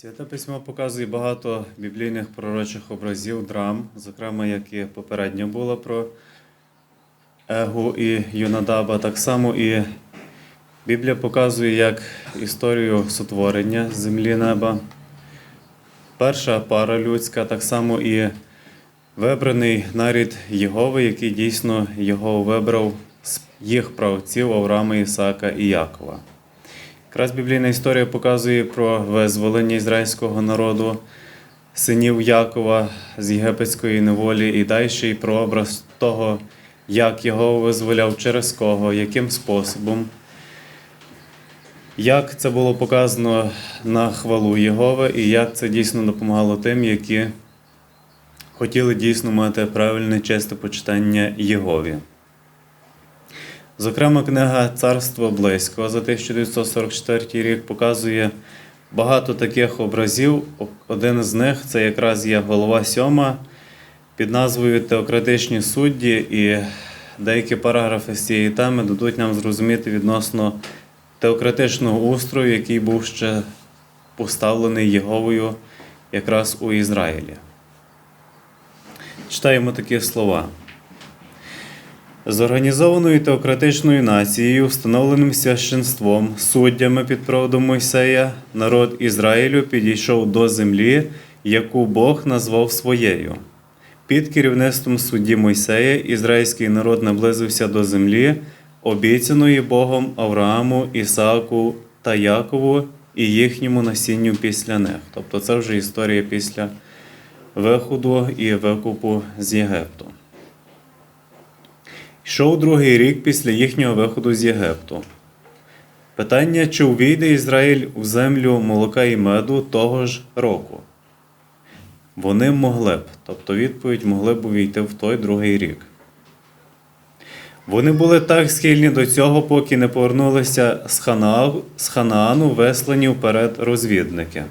Святе письмо показує багато біблійних пророчих образів, драм, зокрема, як і попередньо було про Егу і Юнадаба. Так само і Біблія показує як історію сотворення землі неба. Перша пара людська, так само і вибраний нарід Єгови, який дійсно його вибрав з їх правців Авраама, Ісака і Якова. Якраз біблійна історія показує про визволення ізраїльського народу, синів Якова з єгипетської неволі, і далі і про образ того, як його визволяв, через кого, яким способом. Як це було показано на хвалу Єгови, і як це дійсно допомагало тим, які хотіли дійсно мати правильне чисте почитання Єгові. Зокрема, книга Царство близько за 1944 рік показує багато таких образів. Один з них це якраз є голова сьома під назвою Теократичні судді, і деякі параграфи з цієї теми дадуть нам зрозуміти відносно теократичного устрою, який був ще поставлений Єговою якраз у Ізраїлі. Читаємо такі слова. З організованою теократичною нацією, встановленим священством, суддями під проводом Мойсея, народ Ізраїлю підійшов до землі, яку Бог назвав своєю. Під керівництвом судді Мойсея ізраїльський народ наблизився до землі, обіцяної Богом Аврааму, Ісааку та Якову і їхньому насінню після них. Тобто це вже історія після виходу і викупу з Єгипту. Йшов другий рік після їхнього виходу з Єгипту. Питання, чи увійде Ізраїль у землю молока і меду того ж року? Вони могли б, тобто відповідь могли б увійти в той другий рік. Вони були так схильні до цього, поки не повернулися з, Хана... з Ханаану, веслані вперед розвідники.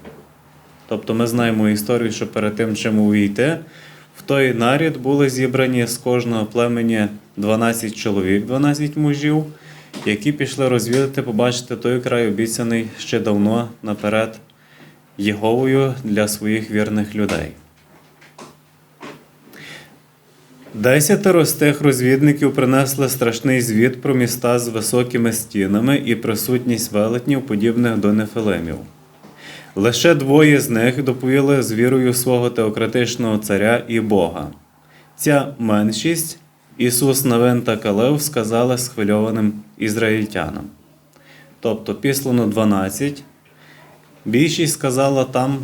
Тобто ми знаємо історію, що перед тим, чим увійти, в той наряд були зібрані з кожного племені 12 чоловік, 12 мужів, які пішли розвідати, побачити той край, обіцяний ще давно наперед Єговою для своїх вірних людей. Десятеро з тих розвідників принесли страшний звіт про міста з високими стінами і присутність велетнів, подібних до нефилимів. Лише двоє з них доповіли з вірою свого теократичного царя і Бога. Ця меншість Ісус Навин та Калев сказали схвильованим ізраїльтянам. Тобто післано 12. Більшість сказала, там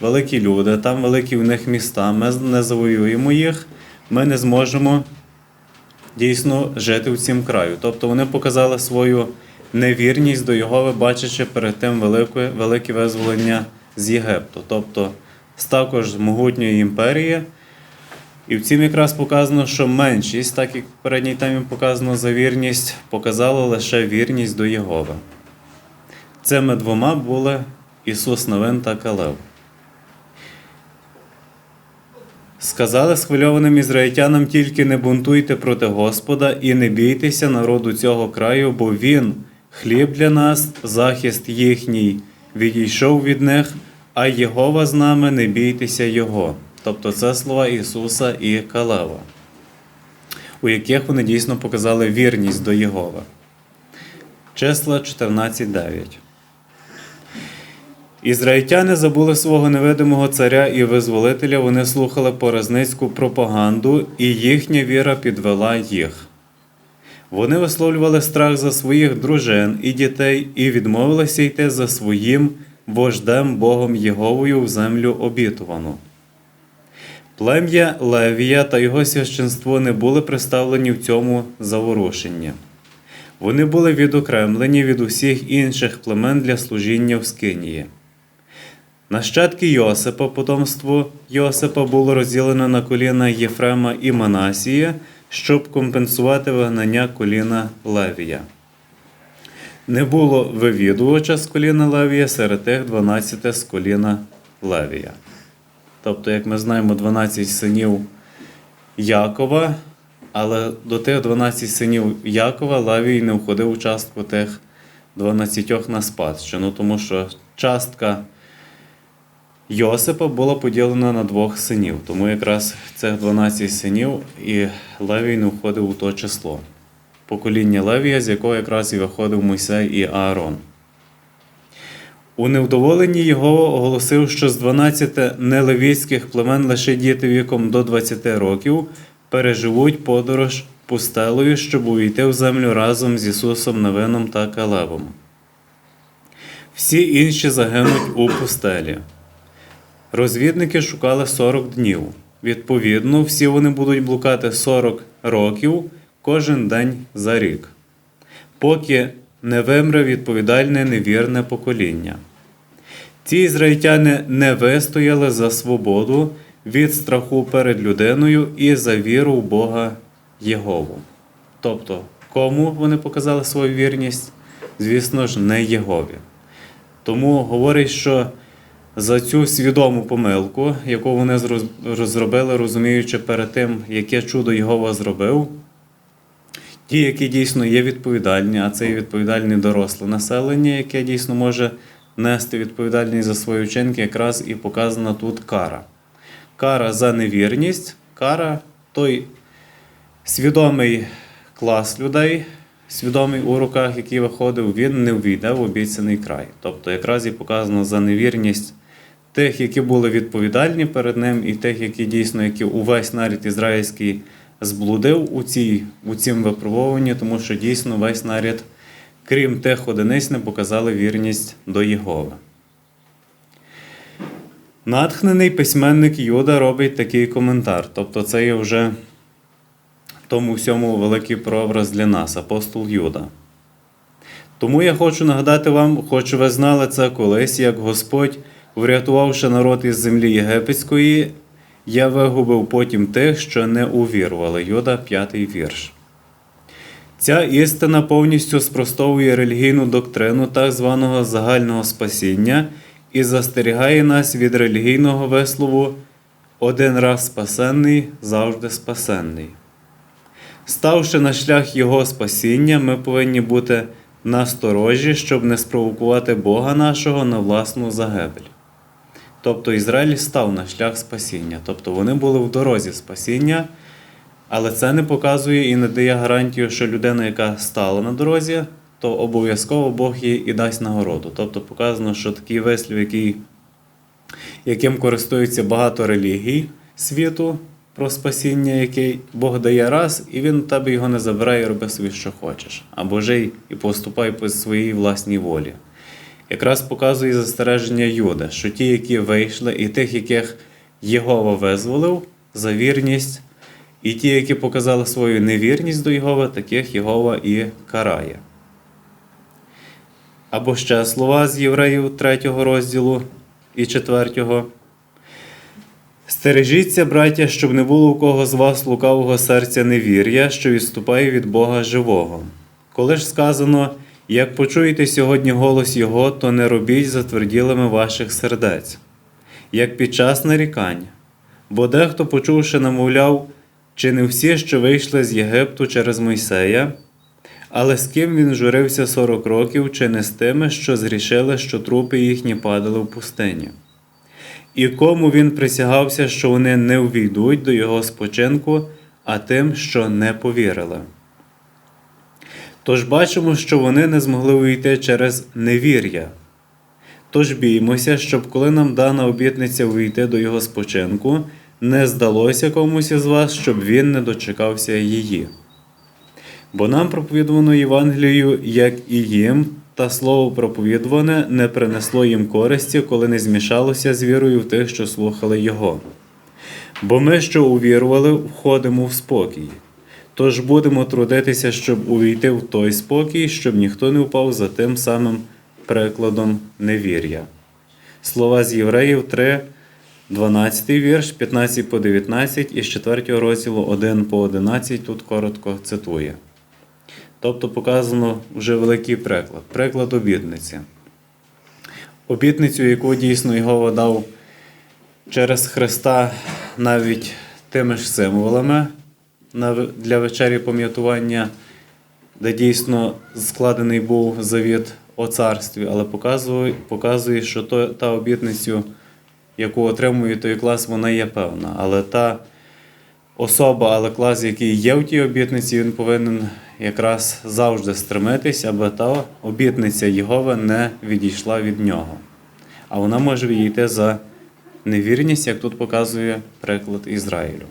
великі люди, там великі в них міста, ми не завоюємо їх, ми не зможемо дійсно жити в цім краю. Тобто вони показали свою невірність до Його, бачачи перед тим велике, велике визволення з Єгипту, тобто з також могутньої імперії. І в цім якраз показано, що меншість, так як в передній темі показано за вірність, показала лише вірність до Єгови. Цими двома були Ісус Новин та Калев. Сказали схвильованим ізраїльтянам тільки не бунтуйте проти Господа і не бійтеся народу цього краю, бо Він, хліб для нас, захист їхній, відійшов від них, а Єгова з нами, не бійтеся Його. Тобто це слова Ісуса і Калева, у яких вони дійсно показали вірність до Єгова. Числа 14.9. Ізраїльтяни забули свого невидимого царя і визволителя, вони слухали поразницьку пропаганду, і їхня віра підвела їх. Вони висловлювали страх за своїх дружин і дітей і відмовилися йти за своїм вождем Богом Єговою в землю обітувану. Плем'я Левія та його священство не були представлені в цьому заворушенні. Вони були відокремлені від усіх інших племен для служіння в Скинії. Нащадки Йосипа, потомство Йосипа було розділено на коліна Єфрема і Манасія, щоб компенсувати вигнання коліна Левія. Не було вивідувача з коліна Левія серед тих 12 з коліна Левія. Тобто, як ми знаємо, 12 синів Якова, але до тих 12 синів Якова Левій не входив у частку тих 12 на спадщину, тому що частка Йосипа була поділена на двох синів, тому якраз цих 12 синів і Левій не входив у то число. Покоління Левія, з якого якраз і виходив Мойсей і Аарон. У невдоволенні його оголосив, що з 12 нелевіцьких племен лише діти віком до 20 років переживуть подорож пустелою, щоб увійти в землю разом з Ісусом Навином та Калевом. Всі інші загинуть у пустелі. Розвідники шукали 40 днів. Відповідно, всі вони будуть блукати 40 років кожен день за рік, поки не вимре відповідальне невірне покоління. Ці ізраїльтяни не вистояли за свободу від страху перед людиною і за віру в Бога Єгову. Тобто, кому вони показали свою вірність? Звісно ж, не Єгові. Тому говорить, що за цю свідому помилку, яку вони розробили, розуміючи перед тим, яке чудо Єгова зробив, ті, які дійсно є відповідальні, а це є відповідальне доросле населення, яке дійсно може нести відповідальність за свої вчинки, якраз і показана тут кара. Кара за невірність, кара той свідомий клас людей, свідомий у руках, який виходив, він не ввійде в обіцяний край. Тобто, якраз і показано за невірність тих, які були відповідальні перед ним, і тих, які дійсно, які увесь нарід ізраїльський зблудив у, цій, у цім випробуванні, тому що дійсно весь нарід, крім тих одиниць, не показали вірність до Єгови. Натхнений письменник Юда робить такий коментар. Тобто, це є вже в тому всьому великий прообраз для нас, апостол Юда. Тому я хочу нагадати вам, хоч ви знали це колись, як Господь, врятувавши народ із землі єгипетської, я вигубив потім тих, що не увірували. Юда, п'ятий вірш. Ця істина повністю спростовує релігійну доктрину так званого загального спасіння і застерігає нас від релігійного вислову один раз спасенний, завжди спасенний. Ставши на шлях Його спасіння, ми повинні бути насторожі, щоб не спровокувати Бога нашого на власну загибель. Тобто Ізраїль став на шлях спасіння, тобто вони були в дорозі спасіння, але це не показує і не дає гарантію, що людина, яка стала на дорозі, то обов'язково Бог їй і дасть нагороду. Тобто показано, що такий вислів, який, яким користується багато релігій світу про спасіння, який Бог дає раз, і він тебе його не забирає роби собі, що хочеш. Або жий і поступай по своїй власній волі. Якраз показує застереження Юда, що ті, які вийшли, і тих, яких Єгова визволив за вірність, і ті, які показали свою невірність до Єгова, таких Єгова і карає. Або ще слова з Євреїв 3 розділу і 4. Стережіться, браття, щоб не було у кого з вас лукавого серця невір'я, що відступає від Бога живого. Коли ж сказано, як почуєте сьогодні голос Його, то не робіть затверділими ваших сердець, як під час нарікань. Бо дехто, почувши, намовляв, чи не всі, що вийшли з Єгипту через Мойсея, але з ким він журився сорок років, чи не з тими, що зрішили, що трупи їхні падали в пустині. І кому він присягався, що вони не увійдуть до його спочинку, а тим, що не повірили. Тож бачимо, що вони не змогли увійти через невір'я. Тож біймося, щоб коли нам дана обітниця увійти до його спочинку, не здалося комусь із вас, щоб він не дочекався її. Бо нам проповідувано Євангелію, як і їм, та слово проповідуване не принесло їм користі, коли не змішалося з вірою в тих, що слухали Його. Бо ми, що увірували, входимо в спокій. Тож будемо трудитися, щоб увійти в той спокій, щоб ніхто не впав за тим самим прикладом невір'я. Слова з Євреїв 3, 12 вірш, 15 по 19 і з 4 розділу 1 по 11 тут коротко цитує. Тобто показано вже великий приклад, приклад обітниці. Обітницю, яку дійсно Його дав через Христа навіть тими ж символами для вечері пам'ятування, де дійсно складений був завіт о царстві, але показує, показує що то, та обітницю яку отримує той клас, вона є певна. Але та особа, але клас, який є в тій обітниці, він повинен якраз завжди стремитись, аби та обітниця Єгови не відійшла від нього. А вона може відійти за невірність, як тут показує приклад Ізраїлю.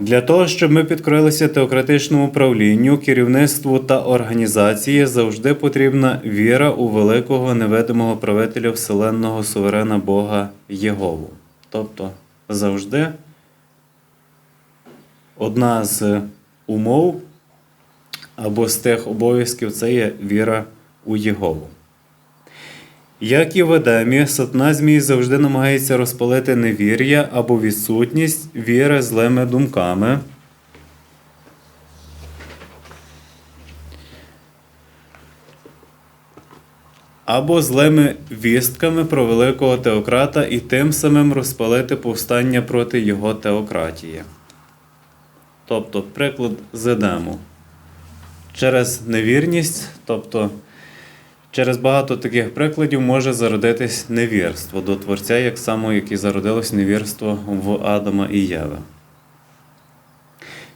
Для того, щоб ми підкорилися теократичному правлінню, керівництву та організації, завжди потрібна віра у великого невидимого правителя Вселенного суверена Бога Єгову. Тобто завжди одна з умов або з тих обов'язків це є віра у Єгову. Як і в Едемі, сатна змій завжди намагається розпалити невір'я або відсутність віри злими думками. Або злими вістками про великого теократа і тим самим розпалити повстання проти його теократії. Тобто, приклад з Едему. Через невірність, тобто Через багато таких прикладів може зародитись невірство до Творця, як само, як і зародилось невірство в Адама і Єви.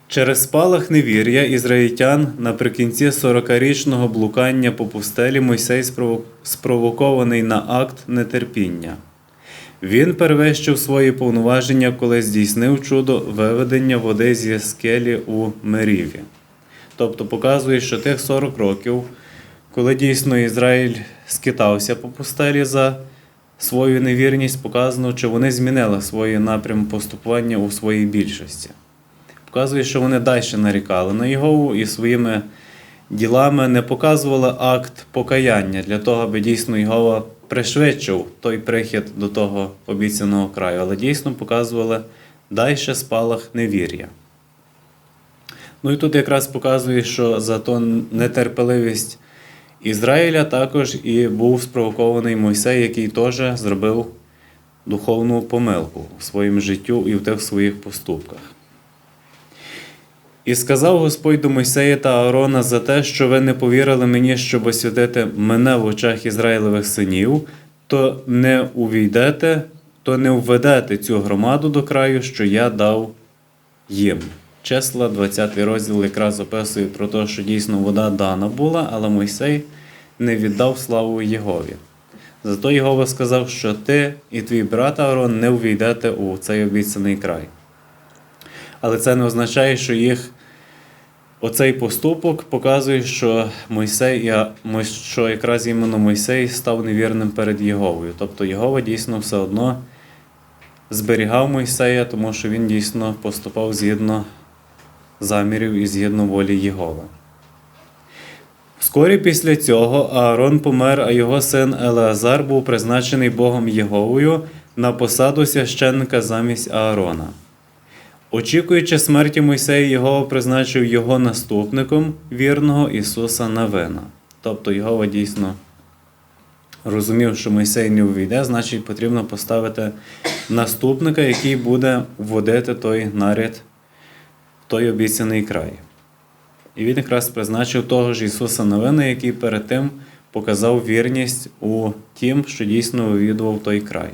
Через спалах невір'я ізраїльтян наприкінці 40-річного блукання по пустелі Мойсей спровокований на акт нетерпіння. Він перевищив свої повноваження, коли здійснив чудо виведення води зі скелі у Меріві. Тобто показує, що тих 40 років коли дійсно Ізраїль скитався по пустелі за свою невірність, показано, чи вони змінили свої напрям поступування у своїй більшості. Показує, що вони далі нарікали на Єгову і своїми ділами не показували акт покаяння для того, аби дійсно Єгова пришвидшив той прихід до того обіцяного краю, але дійсно показували далі спалах невір'я. Ну і тут якраз показує, що за то нетерпеливість Ізраїля також і був спровокований Мойсей, який теж зробив духовну помилку в своєму життю і в тих своїх поступках. І сказав Господь до Мойсея та Аарона за те, що ви не повірили мені, щоб освятити мене в очах Ізраїлевих синів, то не увійдете, то не введете цю громаду до краю, що я дав їм. Числа, 20 розділ якраз описує про те, що дійсно вода дана була, але Мойсей не віддав славу Єгові. Зато Єгова сказав, що ти і твій брат Аарон не увійдете у цей обіцяний край. Але це не означає, що їх оцей поступок показує, що Мойсей, що якраз іменно Мойсей став невірним перед Єговою. Тобто Єгова дійсно все одно зберігав Мойсея, тому що він дійсно поступав згідно замірів і згідно волі Єгова. Вскорі після цього Аарон помер, а його син Елеазар був призначений Богом Єговою на посаду священника замість Аарона. Очікуючи смерті Мойсея, Єгова призначив його наступником вірного Ісуса Навина. Тобто Єгова дійсно розумів, що Мойсей не увійде, значить потрібно поставити наступника, який буде вводити той наряд той обіцяний край. І він якраз призначив того ж Ісуса Новина, який перед тим показав вірність у тім, що дійсно вивідував той край.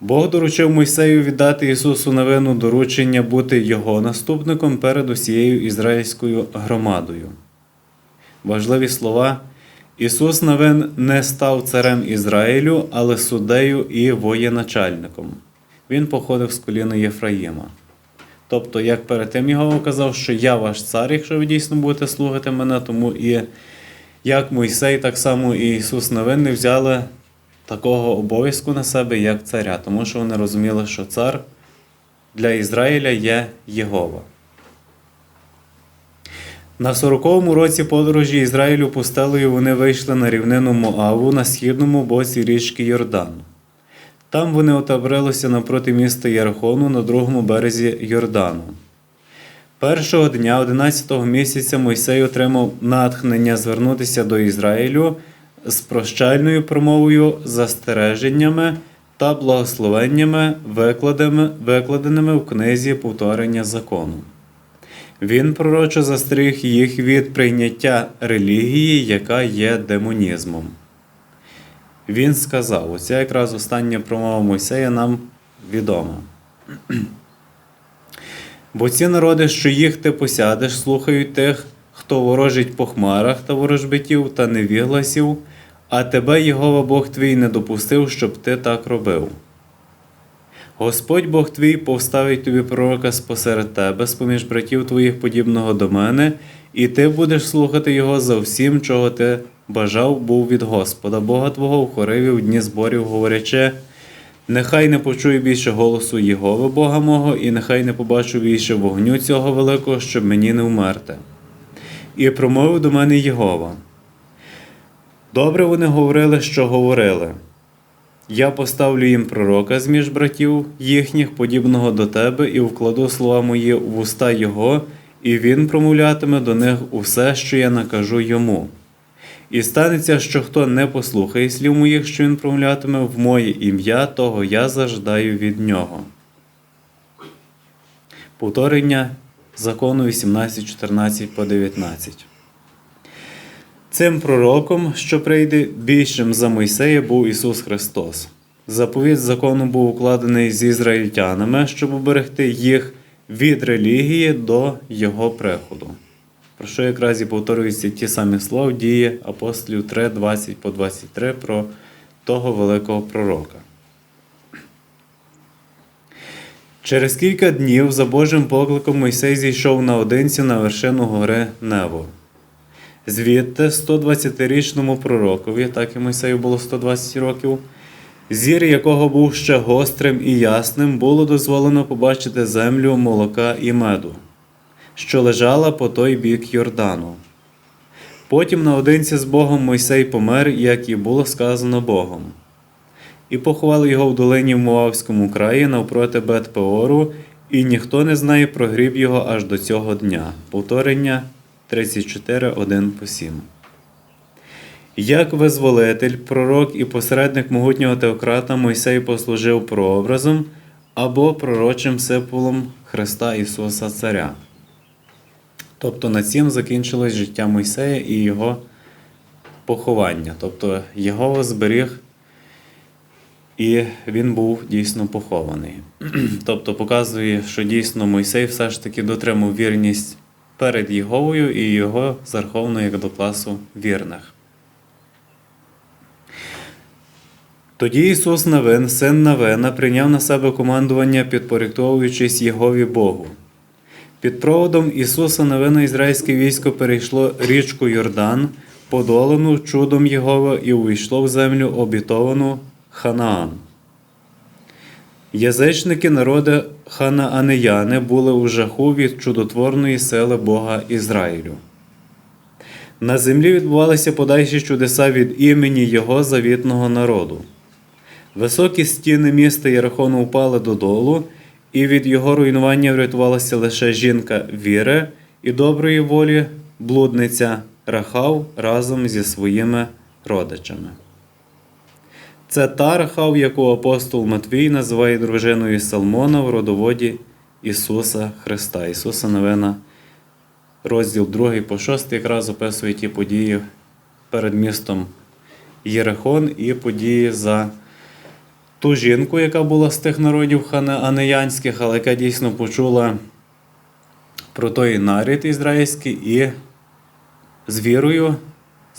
Бог доручив Мойсею віддати Ісусу Новину доручення бути Його наступником перед усією ізраїльською громадою. Важливі слова. Ісус Новин не став царем Ізраїлю, але суддею і воєначальником. Він походив з коліна Єфраїма. Тобто, як перед тим його казав, що я ваш цар, якщо ви дійсно будете слухати мене, тому і як Мойсей, так само і Ісус Новинний взяли такого обов'язку на себе, як царя, тому що вони розуміли, що цар для Ізраїля є Єгова. На 40-му році подорожі Ізраїлю пустелею вони вийшли на рівнину Моаву на східному боці річки Йордан. Там вони отабрилися навпроти міста Ярхону на другому березі Йордану. Першого дня 11-го місяця Мойсей отримав натхнення звернутися до Ізраїлю з прощальною промовою, застереженнями та благословеннями, викладеними в книзі повторення закону. Він пророчо застеріг їх від прийняття релігії, яка є демонізмом. Він сказав: оця якраз остання промова Мойсея нам відома. Бо ці народи, що їх ти посядеш, слухають тих, хто ворожить по хмарах та ворожбитів та невігласів, а тебе Єгова Бог твій не допустив, щоб ти так робив. Господь Бог твій повставить тобі пророка спосеред тебе, з-поміж братів твоїх подібного до мене, і ти будеш слухати його за всім, чого ти бажав був від Господа, Бога Твого в хориві в дні зборів, говорячи, нехай не почую більше голосу Єгови, Бога мого, і нехай не побачу більше вогню цього великого, щоб мені не вмерти. І промовив до мене Єгова. Добре вони говорили, що говорили. Я поставлю їм пророка з між братів їхніх, подібного до тебе, і вкладу слова мої в уста Його, і він промовлятиме до них усе, що я накажу йому. І станеться, що хто не послухає слів моїх, що він промовлятиме в моє ім'я, того я заждаю від нього. Повторення закону 18.14 по 19. Цим пророком, що прийде більшим за Мойсея, був Ісус Христос. Заповідь закону був укладений з ізраїльтянами, щоб уберегти їх від релігії до Його приходу. Про що якраз і повторюються ті самі слова в дії апостолів 3, 20 по 23 про того великого пророка. Через кілька днів за Божим покликом Мойсей зійшов наодинці на вершину гори Нево. Звідти 120-річному пророкові, так і Мойсею було 120 років, зір якого був ще гострим і ясним, було дозволено побачити землю молока і меду, що лежала по той бік Йордану. Потім наодинці з Богом Мойсей помер, як і було сказано Богом. І поховали його в долині в Муавському краї навпроти Бет-Пеору, і ніхто не знає про гріб його аж до цього дня. Повторення 34, 1 по 7. Як визволитель, пророк і посередник могутнього теократа Мойсей послужив прообразом або пророчим символом Христа Ісуса Царя. Тобто на цим закінчилось життя Мойсея і його поховання. Тобто його зберіг і він був дійсно похований. тобто показує, що дійсно Мойсей все ж таки дотримав вірність перед Єговою і його зараховано як до класу вірних. Тоді Ісус Навин, син Навина, прийняв на себе командування, підпорядковуючись Єгові Богу. Під проводом Ісуса Навина ізраїльське військо перейшло річку Йордан, подолену чудом Єгова і увійшло в землю обітовану Ханаан. Язичники народи ханаанеяни були у жаху від чудотворної сили Бога Ізраїлю. На землі відбувалися подальші чудеса від імені Його завітного народу. Високі стіни міста Єрихону впали додолу, і від його руйнування врятувалася лише жінка віри і доброї волі, блудниця Рахав разом зі своїми родичами. Це та Рахав, яку апостол Матвій називає дружиною Салмона в родоводі Ісуса Христа. Ісуса Новина, розділ 2 по 6 якраз описує ті події перед містом Єрихон і події за ту жінку, яка була з тих народів ханеянських, але яка дійсно почула про той нарід ізраїльський і з вірою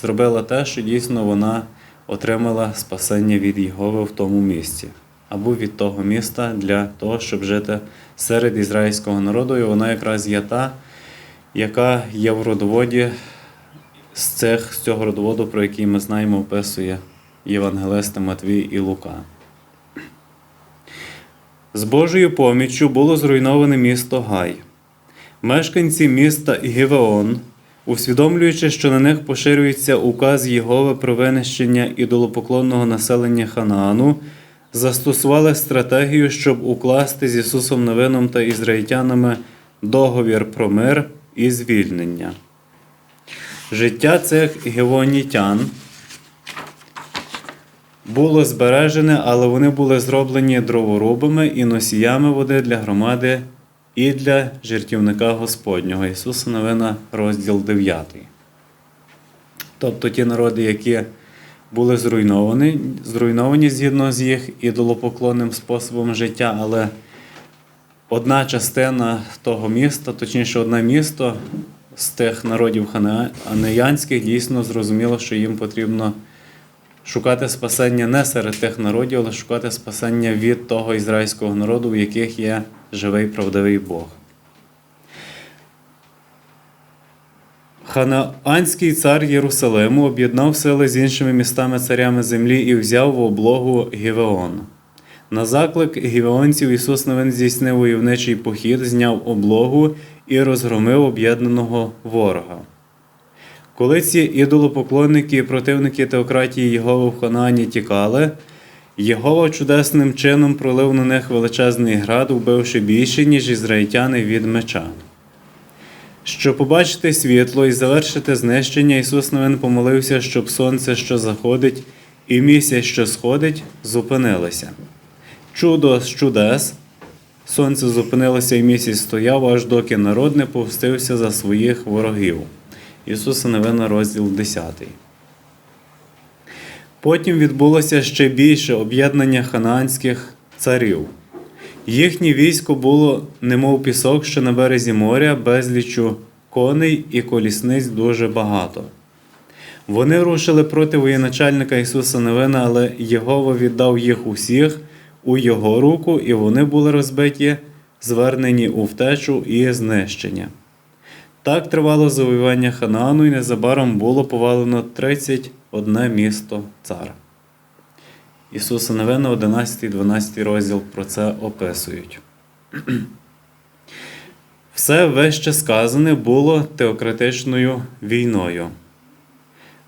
зробила те, що дійсно вона отримала спасення від Єгови в тому місці, або від того міста для того, щоб жити серед ізраїльського народу. І вона якраз є та, яка є в родоводі з, цих, з цього родоводу, про який ми знаємо, описує Євангелисти Матвій і Лука. З Божою поміччю було зруйноване місто Гай. Мешканці міста Гівеон, усвідомлюючи, що на них поширюється указ Єгови про винищення ідолопоклонного населення Ханаану, застосували стратегію, щоб укласти з Ісусом Новином та ізраїльтянами договір про мир і звільнення. Життя цих гівонітян було збережене, але вони були зроблені дроворубами і носіями води для громади і для жертівника Господнього. Ісуса Новина, розділ 9. Тобто ті народи, які були зруйновані, зруйновані згідно з їх ідолопоклонним способом життя, але одна частина того міста, точніше, одне місто з тих народів ханеянських дійсно зрозуміло, що їм потрібно шукати спасення не серед тих народів, але шукати спасення від того ізраїльського народу, в яких є живий правдивий Бог. Ханаанський цар Єрусалиму об'єднав сили з іншими містами царями землі і взяв в облогу Гівеон. На заклик гівеонців Ісус Новин здійснив войовничий похід, зняв облогу і розгромив об'єднаного ворога. Коли ці ідолопоклонники і противники теократії Єгови в Ханаані тікали, Єгова чудесним чином пролив на них величезний град, вбивши більше, ніж ізраїльтяни від меча. Щоб побачити світло і завершити знищення, Ісус Новин помолився, щоб сонце, що заходить, і місяць, що сходить, зупинилися. Чудо з чудес. Сонце зупинилося і місяць стояв, аж доки народ не повстився за своїх ворогів. Ісуса Новина, розділ 10. Потім відбулося ще більше об'єднання ханаанських царів. Їхнє військо було, немов пісок, що на березі моря, безлічу коней і колісниць дуже багато. Вони рушили проти воєначальника Ісуса Новина, але Єгова віддав їх усіх у його руку, і вони були розбиті, звернені у втечу і знищення. Так тривало завоювання Ханаану, і незабаром було повалено 31 місто цара. Ісуса Новина, 11-12 розділ про це описують. Все вище сказане було теократичною війною.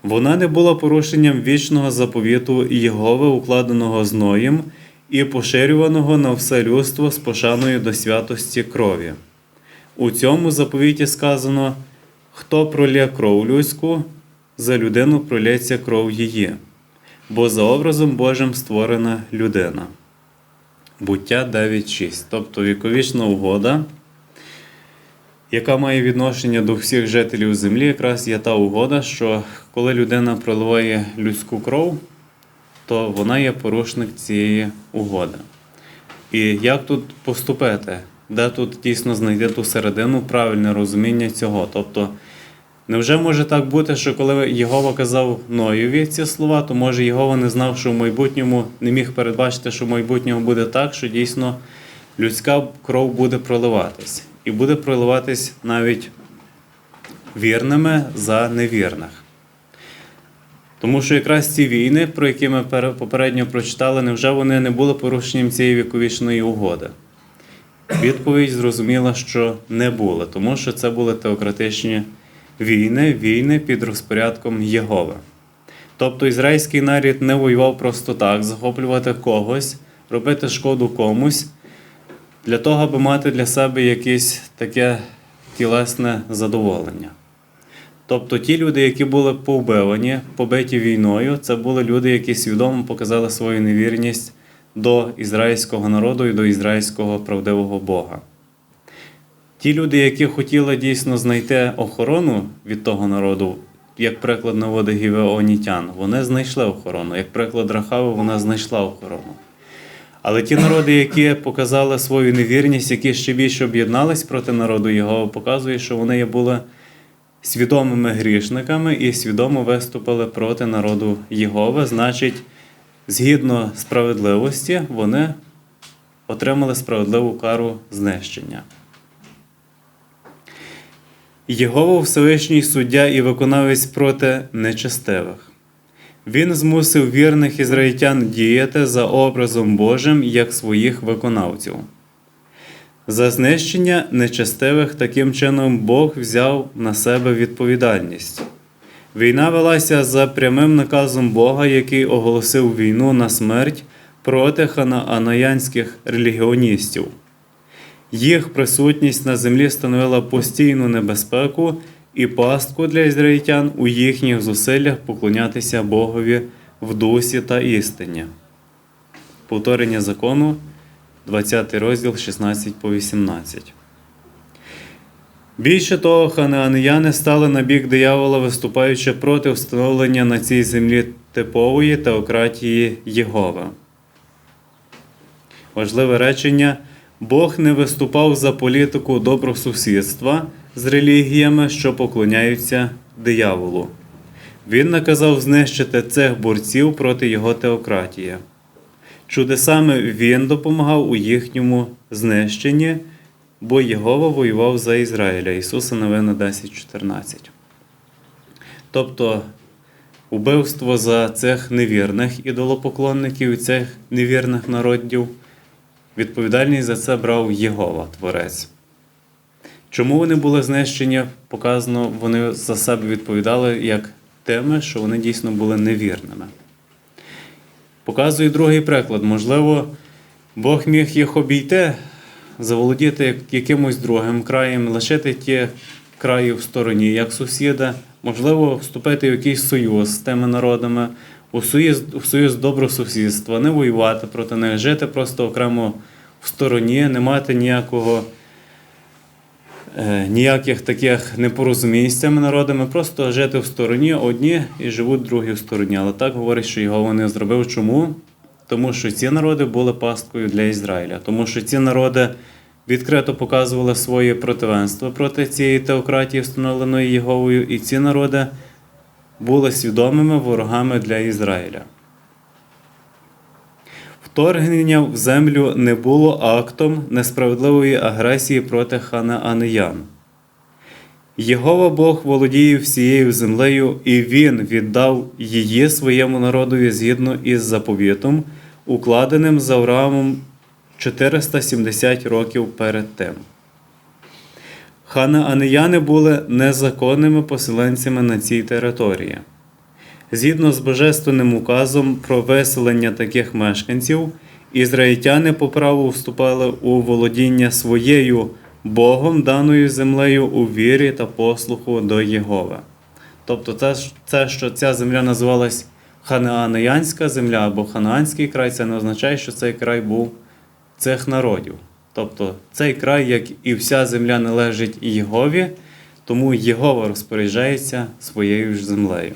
Вона не була порушенням вічного заповіту Єгови, укладеного з Ноєм і поширюваного на все людство з пошаною до святості крові. У цьому заповіті сказано: хто пролє кров людську, за людину пролється кров її, бо за образом Божим створена людина. Буття 9.6. Тобто віковічна угода, яка має відношення до всіх жителів землі, якраз є та угода, що коли людина проливає людську кров, то вона є порушник цієї угоди. І як тут поступити? Де тут дійсно знайти ту середину правильне розуміння цього? Тобто, невже може так бути, що коли Єгова казав Ноєві ці слова, то може Єгова не знав, що в майбутньому не міг передбачити, що в майбутньому буде так, що дійсно людська кров буде проливатись. І буде проливатись навіть вірними за невірних. Тому що якраз ці війни, про які ми попередньо прочитали, невже вони не були порушенням цієї віковічної угоди? Відповідь зрозуміла, що не були, тому що це були теократичні війни, війни під розпорядком Єгови. Тобто ізраїльський нарід не воював просто так, захоплювати когось, робити шкоду комусь, для того, аби мати для себе якесь таке тілесне задоволення. Тобто ті люди, які були повбивані, побиті війною, це були люди, які свідомо показали свою невірність до ізраїльського народу і до ізраїльського правдивого Бога. Ті люди, які хотіли дійсно знайти охорону від того народу, як приклад наводить Гівеонітян, вони знайшли охорону. Як приклад Рахави, вона знайшла охорону. Але ті народи, які показали свою невірність, які ще більше об'єднались проти народу його, показує, що вони були свідомими грішниками і свідомо виступили проти народу Єгови, значить, згідно справедливості, вони отримали справедливу кару знищення. Єгова Всевишній суддя і виконавець проти нечестивих. Він змусив вірних ізраїльтян діяти за образом Божим як своїх виконавців. За знищення нечестивих таким чином Бог взяв на себе відповідальність. Війна велася за прямим наказом Бога, який оголосив війну на смерть проти ханаанянських релігіоністів. Їх присутність на землі становила постійну небезпеку і пастку для ізраїльтян у їхніх зусиллях поклонятися Богові в дусі та істині. Повторення закону, 20 розділ 16 по 18. Більше того, ханаанияни стали на бік диявола, виступаючи проти встановлення на цій землі типової теократії Єгова. Важливе речення: Бог не виступав за політику добросусідства з релігіями, що поклоняються дияволу. Він наказав знищити цих борців проти його теократії. Чудесами він допомагав у їхньому знищенні, бо Єгова воював за Ізраїля. Ісуса Новина 10.14. Тобто убивство за цих невірних ідолопоклонників і цих невірних народів, відповідальність за це брав Єгова, Творець. Чому вони були знищені? Показано, вони за себе відповідали як тими, що вони дійсно були невірними. Показую другий приклад. Можливо, Бог міг їх обійти, заволодіти якимось другим краєм, лишити ті краї в стороні, як сусіда, можливо, вступити в якийсь союз з тими народами, у союз, у союз добросусідства, не воювати проти них, жити просто окремо в стороні, не мати ніякого. е, Ніяких таких непорозумінь з цими народами, просто жити в стороні одні і живуть другі в стороні. Але так говорить, що його не зробив. Чому? Тому що ці народи були пасткою для Ізраїля, тому що ці народи відкрито показували своє противенство проти цієї теократії, встановленої Єговою, і ці народи були свідомими ворогами для Ізраїля. Вторгнення в землю не було актом несправедливої агресії проти ханааниян. Єгова Бог володіє всією землею, і Він віддав її своєму народові згідно із заповітом, укладеним з Авраамом 470 років перед тим. Ханаанияни були незаконними поселенцями на цій території. Згідно з божественним указом про виселення таких мешканців, ізраїльтяни по праву вступали у володіння своєю Богом даною землею у вірі та послуху до Єгови. Тобто, це, що ця земля називалась Ханаанеянська земля або Ханаанський край, це не означає, що цей край був цих народів. Тобто цей край, як і вся земля, належить Єгові, тому Єгова розпоряджається своєю ж землею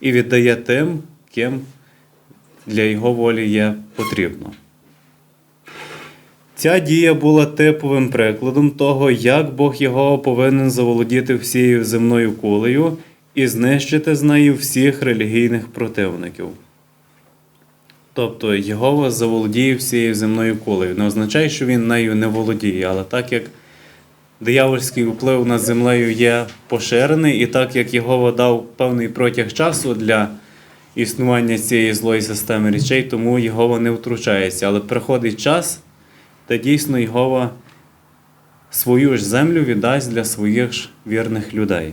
і віддає тим, ким для його волі є потрібно. Ця дія була типовим прикладом того, як Бог Єгова повинен заволодіти всією земною кулею і знищити з нею всіх релігійних противників. Тобто Єгова заволодіє всією земною кулею. Не означає, що він нею не володіє, але так як диявольський вплив над землею є поширений, і так як Єгова дав певний протяг часу для існування цієї злої системи речей, тому Єгова не втручається. Але приходить час, де дійсно Єгова свою ж землю віддасть для своїх ж вірних людей.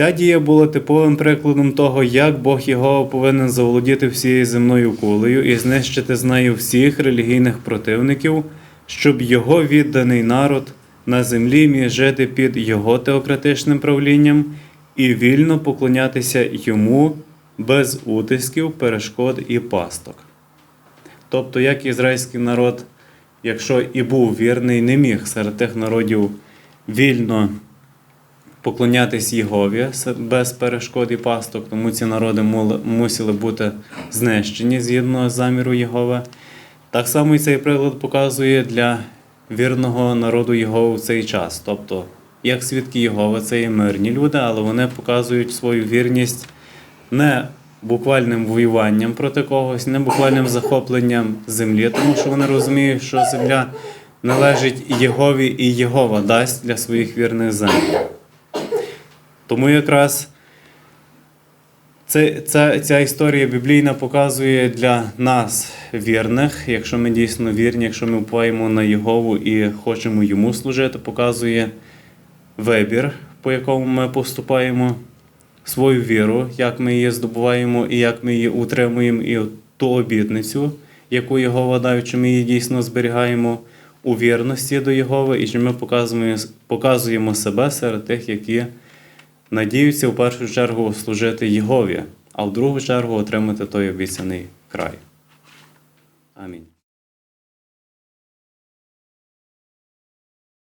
Ця дія була типовим прикладом того, як Бог Єгова повинен заволодіти всією земною кулею і знищити з нею всіх релігійних противників, щоб його відданий народ на землі міг жити під його теократичним правлінням і вільно поклонятися йому без утисків, перешкод і пасток. Тобто, як ізраїльський народ, якщо і був вірний, не міг серед тих народів вільно поклонятись Єгові без перешкод і пасток, тому ці народи мусили бути знищені згідно заміру Єгови. Так само і цей приклад показує для вірного народу Єгови в цей час. Тобто, як свідки Єгови, це є мирні люди, але вони показують свою вірність не буквальним воюванням проти когось, не буквальним захопленням землі, тому що вони розуміють, що земля належить Єгові і Єгова дасть для своїх вірних земль. Тому якраз це, ця, ця історія біблійна показує для нас вірних, якщо ми дійсно вірні, якщо ми впаємо на Єгову і хочемо йому служити, показує вибір, по якому ми поступаємо, свою віру, як ми її здобуваємо і як ми її утримуємо, і ту обітницю, яку Єгова дає, чи ми її дійсно зберігаємо у вірності до Єгови, і чи ми показуємо, показуємо себе серед тих, які надіються в першу чергу служити Єгові, а в другу чергу отримати той обіцяний край. Амінь.